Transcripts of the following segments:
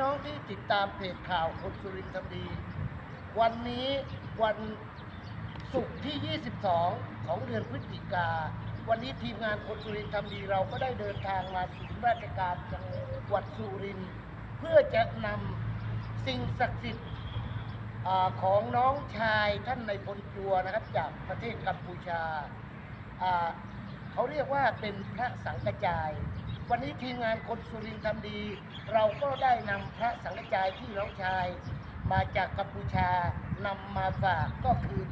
น้องที่ติดตามเพจข่าวคนสุรินทร์ทำดี วันนี้วันศุกร์ที่ 22 ของเดือนพฤศจิกา วันนี้ทีมงานคนสุรินทร์ทำดีเราก็ได้เดินทางมาศูนย์ราชการจังหวัดสุรินทร์เพื่อจะนำสิ่งศักดิ์สิทธิ์ของน้องชายท่านในพลจัวนะครับจากประเทศกัมพูชาอ่าเขาเรียกว่าเป็นพระสังกจาย วันนี้ทีมงานคนสุรินทร์ทำดี เราก็ได้นำพระสังกจายที่น้องชาย มาจากกัมพูชานำมาฝากก็คือ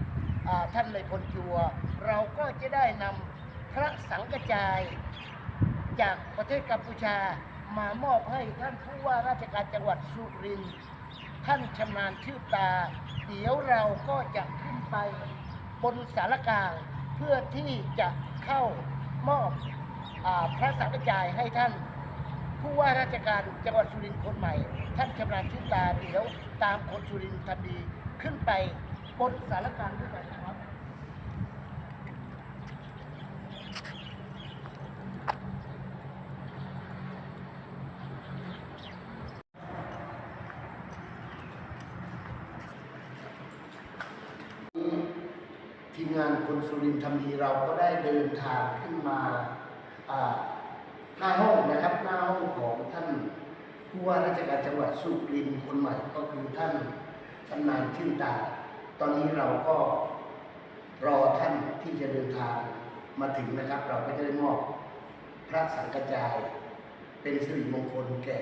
อท่านในพลจัว เราก็จะได้นำพระสังกจาย จากประเทศกัมพูชามามอบให้ท่านผู้ว่าราชการจังหวัดสุรินทร์ท่านชำนาญชื่อตา เดี๋ยวเราก็จะขึ้นไปบนสารกลางเพื่อที่จะเข้ามอบ พระสังฆจายให้ท่าน ผู้ว่าราชการจังหวัดสุรินทร์คนใหม่ ท่านชำนาญชื่อตาเดี๋ยวตามคนสุรินทร์ทำดีขึ้นไปบนสารกลางด้วยกันนะครับทีมงานคนสุรินทร์ทำดีเราก็ได้เดินทางขึ้นมา หน้าห้องนะครับหน้าห้องของท่านผู้ว่าราชการจังหวัดสุรินทร์คนใหม่ก็คือท่านชำนาญชื่นตา ตอนนี้เราก็รอท่านที่จะเดินทางมาถึงนะครับ เราก็จะได้มอบพระสังฆจาย เป็นสิริมงคลแก่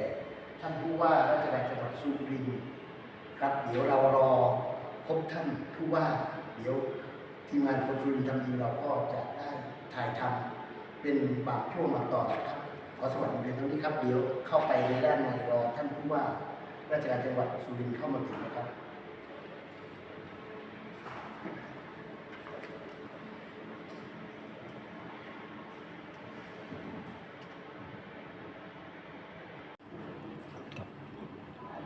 ท่านผู้ว่าราชการจังหวัดสุรินทร์ครับ เดี๋ยวเรารอพบท่านผู้ว่า เดี๋ยวทีมงานคนสุรินทร์ทำดีเราก็จะได้ถ่ายทำ เป็นบางช่วงบางตอนนะครับขอสวัสดีเรียนทั้งนี้ครับเดี๋ยวเข้าไปในด้านในรอท่านผู้ว่าราชการจังหวัดสุรินทร์เข้ามาถึงนะครับ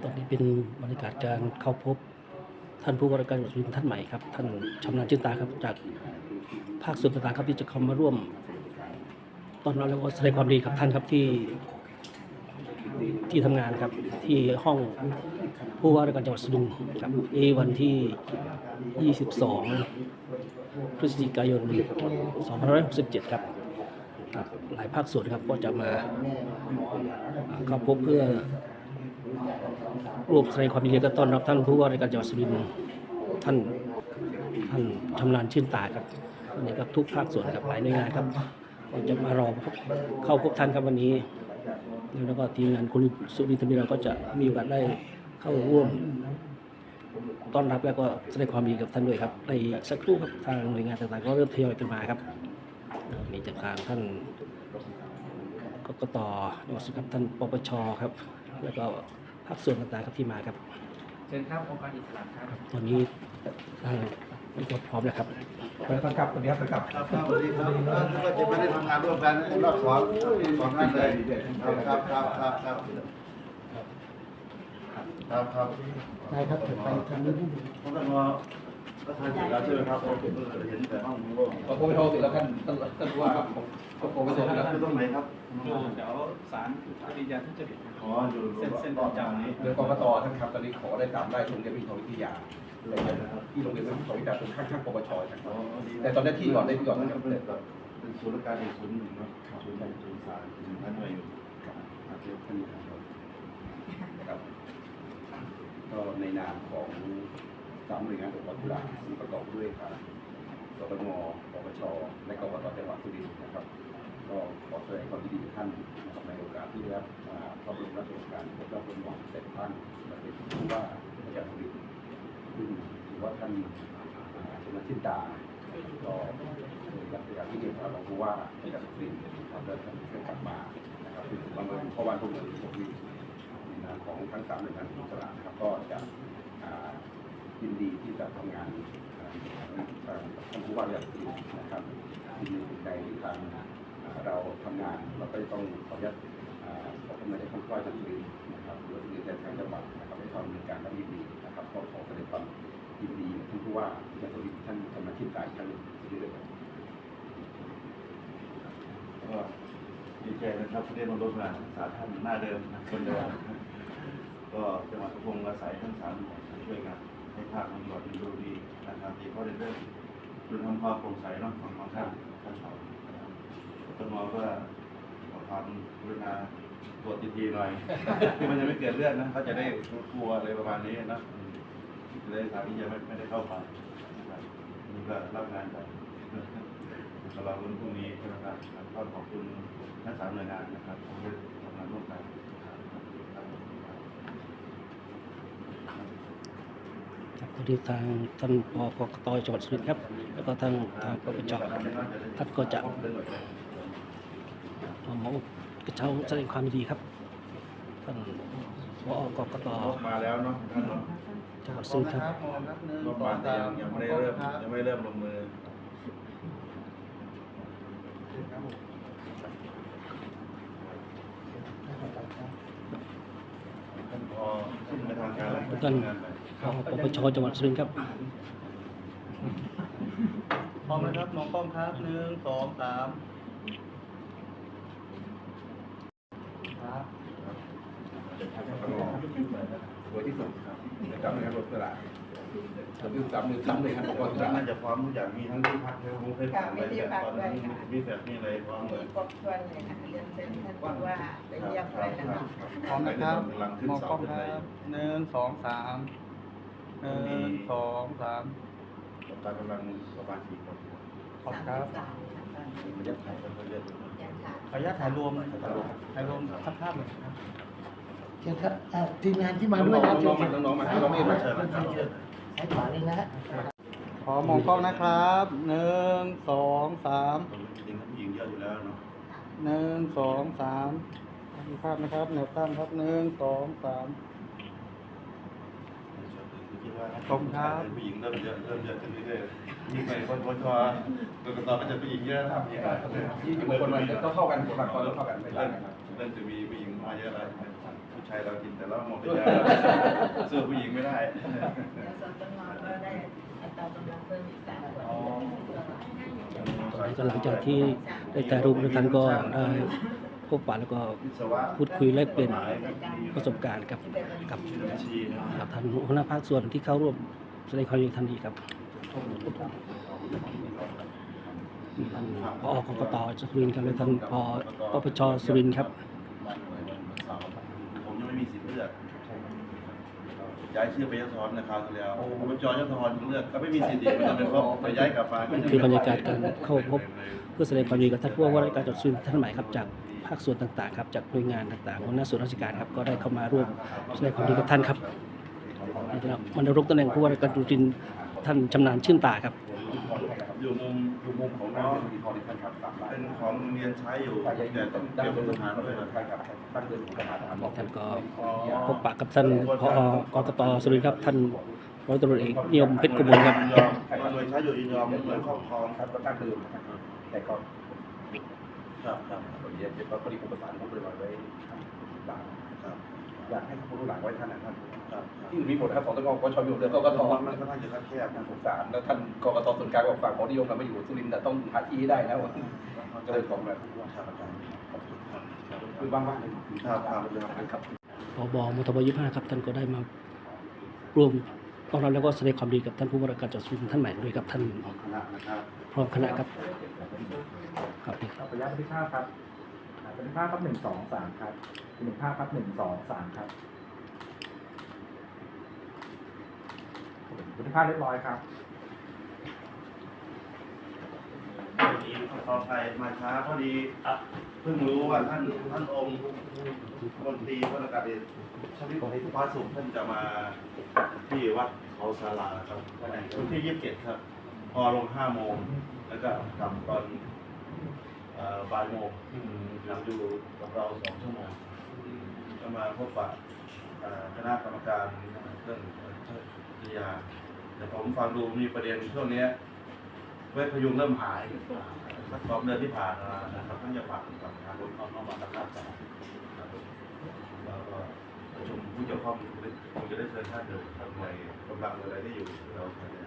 ตอนนี้เป็นบรรยากาศการเข้าพบท่านผู้ว่าราชการจังหวัดสุรินทร์ท่านใหม่ครับ ท่านชำนาญชื่นตาครับจากภาคส่วนต่างๆครับที่จะเข้ามาร่วม ตอนรับแล้วก็แสดงความดีครับท่านครับที่ที่ทำงานครับที่ห้องผู้ว่าราชการจังหวัดสุรินทร์ครับเอวันที่ 22 พฤศจิกายน 2567 ครับหลายภาคส่วนครับก็จะมาเข้าพบเพื่อรวมแสดงความยินดีและต้อนรับท่านผู้ว่าราชการจังหวัดสุรินทร์ท่านท่านชำนาญชื่นตาครับวันนี้ครับทุกภาคส่วนกับหลายหน่วยงานครับ ก็จะมารอพบเข้าพบท่านครับวันนี้ แล้วก็ทีมงานคุณสุรินทร์ธรรมีเราก็จะมีโอกาสได้เข้าร่วม ต้อนรับแล้วก็แสดงความยินดีกับท่านด้วยครับ ในสักครู่ครับทางหน่วยงานต่างๆ ก็เริ่มทยอยกันมาครับมีจากทางท่านกกตนะครับท่านปปชครับ แล้วก็ภาคส่วนต่างๆครับที่มาครับเชิญครับองค์การอิสระครับตอนนี้ทาง ทุกคนพร้อมแล้วครับเปิดครับสวัสดีครับครับครับครับสวัสดีครับก็จะไม่ได้ทำงานร่วมกันรอบสองสองท่านเลยครับครับครับครับครับครับได้ครับถึงไปทางนี้ผมก็รอ ก็ทานเสร็จแล้วใช่ไหมครับโอเคเห็นแต่ห้องโล่งพอโทรไปโทรเสร็จแล้วท่านท่านท่านผู้ว่าครับผมก็โทรไปโทรท่านแล้วท่านตรงไหนครับเดี๋ยวศาลปฏิญาณทุจริตอ๋ออยู่เส้นเส้นประจำนี้เรื่องกรกตท่านครับตอนนี้ขอได้ตามได้โรงเรียนวิทยาวิทยาที่โรงเรียนวิทยาวิทยาตรงข้างๆปปชครับแต่ตอนนี้ที่ก่อนได้ก่อนนะครับเป็นศูนย์ราชการอีกศูนย์หนึ่งเนาะศูนย์ใหญ่ศูนย์สายศูนย์นั้นหน่วยอยู่ครับโอเคท่านครับก็ในนามของ สามหน่วยงานของค์กรธุระซึ่ประกอบด้วยครับสตงปปช และกกตจังหวัดสุรินทร์นะครับ ก็ขอแสดงความยินดีกับท่านนะครับในโอกาสที่ได้รับอ่าพระบรมราชโองการครบรอบวันเสด็จท่านและเป็นผู้ว่าราชการสุรินทร์ซึ่งถือว่าท่านชนะชินตาก็เป็นรัชการที่เดียวกับรองผู้ว่าราชการสุรินทร์นะครับแล้วท่านก็กลับมานะครับเป็นบางเอิญเพราะวันพรุ่งนี้ผมมีในนามของทั้งสามหน่วยงานอิสระนะครับก็จะ ยินดีที่จะทำงานทางท่านผู้ว่าราชการสุรินนะครับยินดีในที่ทางเราทำงานเราก็ต้องขออนุญาตขอทำงานในขั้นตอนทางสุรินทร์นะครับรว่าสุรินทางจังหวัดนะครับในความมีการรับยินดีนะครับก็ขอแสดงความยินดีท่านผู้ว่าท่านสุรินทร์ท่านกำนันทิพย์กายท่านนี้ด้วยครับก็ดีใจนะครับที่ได้มาร่วมงานศึกษาท่านหน้าเดิมคนเดิมก็คงหวัดสุพรรณอาศัยทั้งสามช่วยกัน ให้ภาคตำรวจดูดีนะครับที่เขาได้เรื่องดูทำความโปร่งใสเนาะของของท่านท่านเขาต้นมอก็ขอความกรุณาตรวจทีๆหน่อยที่มันจะไม่เกิดเรื่องนะเขาจะได้กลัวอะไรประมาณนี้นะจะได้ทางที่จะไม่ไม่ได้เข้าไปนี่ก็รับงานไปสำหรับวันพรุ่งนี้นะครับก็ขอบคุณทั้งสามหน่วยงานนะครับที่ทำงานร่วมกัน นะครับครับตอนนี้ทางท่านปกกตจังหวัดสุรินทร์ครับ แล้วก็ทางทางปปชครับท่านก็จะมอบกระเช้าแสดงความยินดีครับท่านปอกกตมาแล้วเนาะท่านเนาะจังหวัดสุรินทร์ครับรถมาแต่ยังยังไม่ได้เริ่มยังไม่ได้เริ่มลงมือท่าน พอขึ้นไปทางการแล้วท่านงานไปปปชจังหวัดสุรินทร์ครับพร้อมนะครับมองกล้องครับหนึ่งสองสามสวยที่สุดครับจำเลยครับรถสละจำมือจำมือจำเลยครับบอกว่าตอนนั้นน่าจะพร้อมทุกอย่างมีทั้งที่พักทั้งเคยผ่านไปแต่ตอนนั้นมีแบบมีอะไรพร้อมเลมียครบถ้วนเลยค่ะเรียนเชิญท่านผู้ว่าไปเยี่ยมเลยนะคะพร้อมนะครับกำลังขึ้นมองเสากล้องขึ้นคอะไรรับหนึ่งสองสาม หนึ่งสองสามตอนกำลังประมาณสี่คนขอบครับสามสิบสามค่ะมันจะถ่ายกันเรื่อยยังค่ะขออนุญาตถ่ายรวมถ่ายรวมสักภาพหนึ่งครับเชิญครับเอ่อทีมงานที่ๆมาด้วยนะน้องๆมาน้องๆมาน้องๆมาเชิญนะครับซ้ายขวาเลยนะฮะขอมองกล้องนะครับหนึ่งสองสามจริงๆผู้หญิงเยอะอยู่แล้วเนาะหนึ่งสองสามมีภาพนะครับแนวตั้งครับหนึ่งสองสาม คิดว่าขอบคุณครับ ผู้หญิงเริ่มเยอะเริ่มเยอะขึ้นเรื่อยๆยิ่งไปคนคนชอกรกตก็จะผู้หญิงเยอะนะครับยิ่งยี่สิบคนมันต้องเข้ากันคนละคนต้องเข้ากันไม่ได้เริ่มนะครับเริ่มจะมีผู้หญิงมาเยอะแล้วผู้ชายเรากินแต่เรามองไปยาสู้ผู้หญิงไม่ได้เดี๋ยวส่วนต้นมอก็ได้อัตรากำลังเพิ่มอีกสามคนตอนนี้ก็หลังจากที่ได้แต่ายรูปแล้วท่านก็ได้ พบปะแล้วก็วิศวะพูดคุยแลกเปลี่ยนประสบการณ์กับกับบัญชีนะกับท่านหัวหน้าภาคส่วนที่เข้าร่วมแสดงความยินดีทันทีครับท่านพอกกตสุรินทร์ครับและท่านพปปชสุรินทร์ครับผมยังไม่มีสิทธิ์เลือกย้ายชื่อไปยศธรนะครับแล้วผมจอยศธรเลือกก็ไม่มีสิทธิ์อีกมันจะเป็นเพราะไปย้ายกลับมานั่นคือบรรยากาศการเข้าพบเพื่อแสดงความยินดีกับท่านผู้ว่าราชการจังหวัดสุรินทร์ท่านใหม่ครับจากภาคส่วนต่างๆครับจากหน่วยงานต่างๆหัวหน้าส่วนราชการครับก็ได้เข้ามาร่วมแสดงความยินดีกับท่านครับในฐานะมันรุกตำแหน่งผู้ว่าราชการจังหวัดสุรินทร์ท่านชำนาญชื่นตาครับอยู่มุมอยู่มุมของน้องเป็นของโรงเรียนใช้อยู่แต่ต้องเก็บเป็นทหารด้วยนะใช่ครับตั้งเดินของทหารท่านก็พบปะกับท่านพอกกตสุรินทร์ครับท่านร้อยตำรวจเอกนิยมเพชรกุมลครับยินยอมโดยใช้อยู่ยินยอมเหมือนครอบครองครับก็ตั้งเดิมนะครับแต่ก็ ครับครับพอดีเดี๋ยวพอดีผมประสานผมเลยไว้หลังครับอยากให้ผู้รู้หลังไว้ท่านนะครับครับที่อื่นมีหมดนะครับสองตงก็ชอบอยู่เรื่องกกตมันค่อนข้างจะคับแคบนะสงสารแล้วท่านกกตส่วนกลางบอกฝากขอนิยมเราไม่อยู่สุรินทร์แต่ต้องหาที่ให้ได้นะก็เลยขอแบบครับอาจารย์คือบ้างๆเลยครับครับครับพบมทบยี่ห้าครับท่านก็ได้มาร่วมต้อนรับแล้วก็แสดงความดีกับท่านผู้ว่าราชการจังหวัดสุรินทร์ท่านใหม่ด้วยครับท่านของคณะนะครับพร้อม คณะครับครับขออนุญาตบันทึกภาพครับอ่าบันทึกภาพครับหนึ่งสองสามครับหนึ่งภาพครับหนึ่งสองสามครับบันทึกภาพเรียบร้อยครับพอดีขอไปมาช้าพอดีเพิ่งรู้ว่าท่านท่านองค์มนตรีพระกาศเอกชวิตพระสุขท่านจะมาที่วัดเขาศาลาครับวันที่ยี่สิบเจ็ดครับ พอลงห้าโมงแล้วก็กลับตอนเอ่อบ่ายโมงหลังอยู่กับเราสองชั่วโมงก็มาพบปะเอ่อคณะกรรมการเรื่องเชิดวิทยาแต่ผมฟังดูมีประเด็นช่วงเนี้ยเวทพยุงเริ่มหายสักสองเดือนที่ผ่านมานะครับท่านจะฝากกับทางบนเข้ามาตรการต่ครับแล้วก็ประชุมผู้เกี่ยวข้องคงจะได้เชิญท่านเดินทางหน่วยกำลังอะไรที่อยู่เราเนี่ย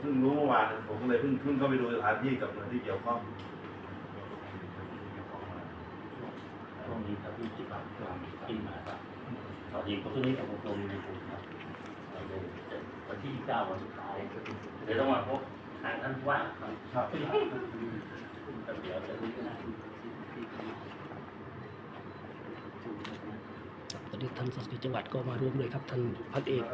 เพิ่งรู้เมื่อวานผมก็เลยเพิ่งเพิ่งเข้าไปดูสถานที่กับหน่วยที่เกี่ยวข้องช่วงนี้ถ้าพี่จิตรับกลางปีมาครับสวัสดีดีก็คือนี่กับผมในกลุ่มครับวันที่เก้าวันสุดท้ายเดี๋ยวต้องมาพบทางท่านว่าครับครับเดี๋ยวจะรู้กันต ดีท่านสสจังหวัดก็มาร่วมด้วยครับท่านพันเอก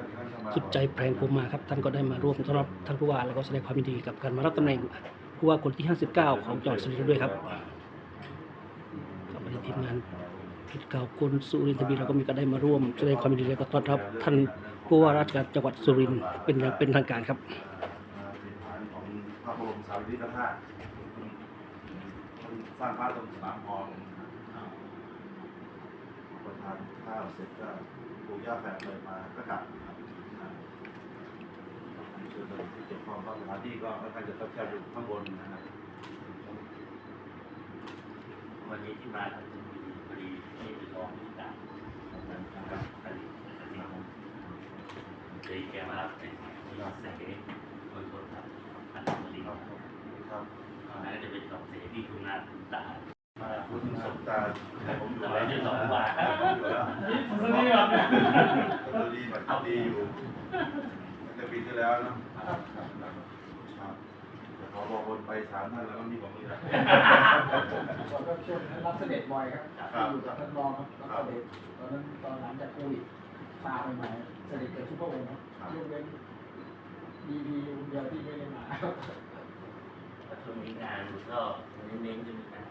สุดใจแพรงพรหมมาครับท่านก็ได้มาร่วมต้อนรับท่านผู้ว่าแล้วก็แสดงความยินดีกับการมารับตำแหน่งผู้ว่าคนที่ 59 ของจังหวัดสุรินทร์ด้วยครับครับวันนี้ทีมงานพิดเก่าคนสุรินทร์ทวีเราก็มีการได้มาร่วมแสดงความยินดีและก็ต้อนรับท่านผู้ว่าราชการจังหวัดสุรินทร์เป็นอย่างเป็นทางการครับสร้างพระตรงสนามพรประทาน ข้าวเสร็จก็ปลูกหญ้าแฝกเลยมาก็กลับครับเชิญเลยที่เกี่ยวข้องก็สถานที่ก็ค่อนข้างจะคับแคบอยู่ข้างบนนะครับวันนี้ที่มาทำบุญพอดีนี่เป็นรองผู้การของนั้นครับอดีพอดีผมเลยแกมารับเป็นยอดเสกโดยคนครับอันนี้พอดีครับครับอันนั้นจะเป็นสองเสกที่คุณงานคุณตามาคุณสม ตาผมดูแต่แลไม่ได้สองบาทคนดีแบบคนดีแบบดีอยู่แต่ปีที่แล้วนะครับครับครับแต่พอบอกคนไปสามท่านแล้วก็มีผมนี่และผมก็ช่วงรับเสด็จบ่อยครับอยู่กับท่านรองครับรับเสด็จตอนนั้นตอนหลังจากโควิดซาใหม่ๆเสด็จเกิดทุกพระองค์ครับยกเว้นดีดีเดียวที่ไม่ได้มาครับช่วงนี้งานก็เน้นๆจะมีการ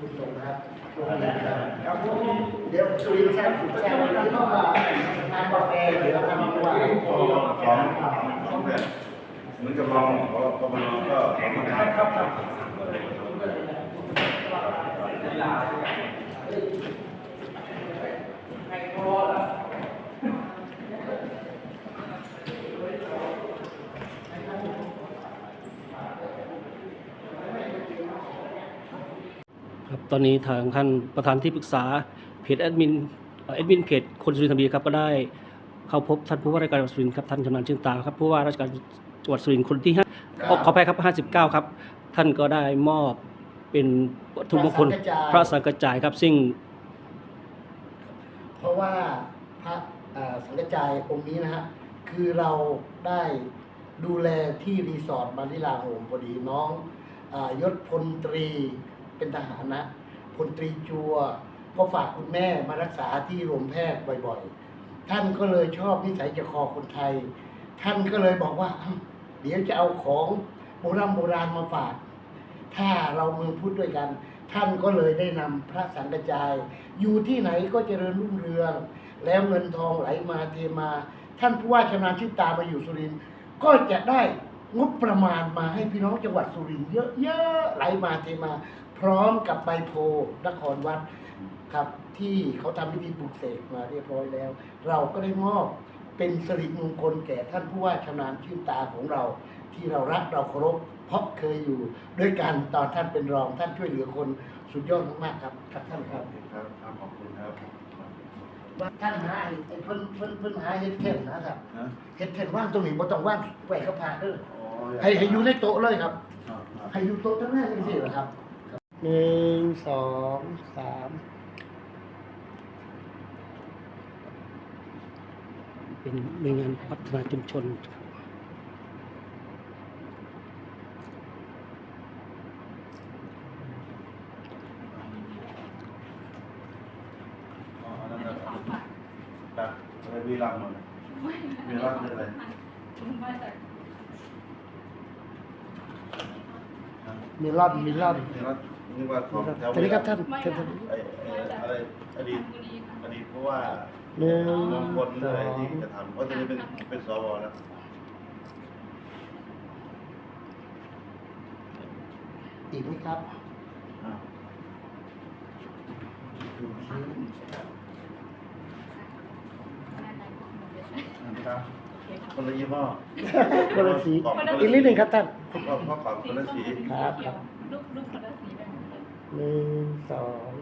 คุณตรง ครับครับผมเดี๋ยวสุรินทร์แซ่บสุดแซ่บวันนี้ก็มาทานกาแฟเดี๋ยวทำว่าของของของแบบเหมือนกับลองของกบลก็ของมันครับครับ ครับ ตอนนี้ทางท่านประธานที่ปรึกษาเพจแอดมินเอ่อแอดมินเพจคนสุรินทร์ทวีครับก็ได้เข้าพบท่านผู้ว่าราชการจังหวัดสุรินทร์ครับท่านชำนาญเชิงตาครับผู้ว่าราชการจังหวัดสุรินทร์คนที่ห้าขอขออภัยครับ 59 ครับ ท่านก็ได้มอบเป็นวัตถุมงคลพระสังกระจายครับซึ่ง เพราะว่าพระเอ่อสังกระจายองค์นี้นะฮะคือเราได้ดูแลที่รีสอร์ทมาริลาโฮมพอดีน้องอายศพลตรีเป็นทหารนะ พลตรีจัว ก็ฝากคุณแม่มารักษาที่โรงแพทย์บ่อยๆ ท่านก็เลยชอบนิสัยใจคอคนไทย ท่านก็เลยบอกว่า เดี๋ยวจะเอาของโบราณโบราณมาฝาก ถ้าเราเมืองพุทธด้วยกัน ท่านก็เลยได้นำพระสังกระจาย อยู่ที่ไหนก็เจริญรุ่งเรือง แล้วเงินทองไหลมาเทมา ท่านผู้ว่าชำนาญชื่อตามาอยู่สุรินทร์ก็จะได้งบประมาณมาให้พี่น้องจังหวัดสุรินทร์เยอะๆไหลมาเทมา พร้อมกับใบโพนครวัดครับที่เขาทำพิธีปลุกเสกมาเรียบร้อยแล้ว เราก็ได้มอบเป็นสิริมงคลแก่ท่านผู้ว่าชำนาญชื่นตาของเรา ที่เรารักเราเคารพเพราะเคยอยู่ ด้วยกันตอนท่านเป็นรองท่านช่วยเหลือคนสุดยอดมากๆครับครับท่านครับ ครับครับขอบคุณครับว่าท่านหาไอ้ไอ้เพิ่นเพิ่นเพิ่นหาเฮ็ดเทนนะครับนะเฮ็ดเทนว่างตรงนี้บ่ต้องว่างไว้กับพระเด้ออ๋อให้ให้อยู่ในโต๊ะเลยครับ ครับครับ ให้อยู่โต๊ะทั้งนั้นจังซี่เหรอครับ หนึ่งสองสามเป็นหน่วยงานพัฒนาชุมชนอ๋ออันนั้นนะแบบอะไรวีรัมย์หมดเลยวีรัมย์คืออะไรมีลอนมีลอนวีรัม ย์นี่ว่าของแถวสวัสดีครับท่านไม่ท่านค่ะท่าน ไอ้ไอ้อะไรอดีตอดีตเพราะว่าหนึ่งมงคลสอะไรองที่จะทำเพราะตอนนี้เป็นเป็นสวแล้วอีกไหมครับอ้าวครับคนละยี่ห้อคนละสี กล่องอีกนิดหนึ่งครับท่านพ่อพ่อขอบคนละสี ครับรูปรูปคนละสีแบบนี้เลย หนึ่งสอง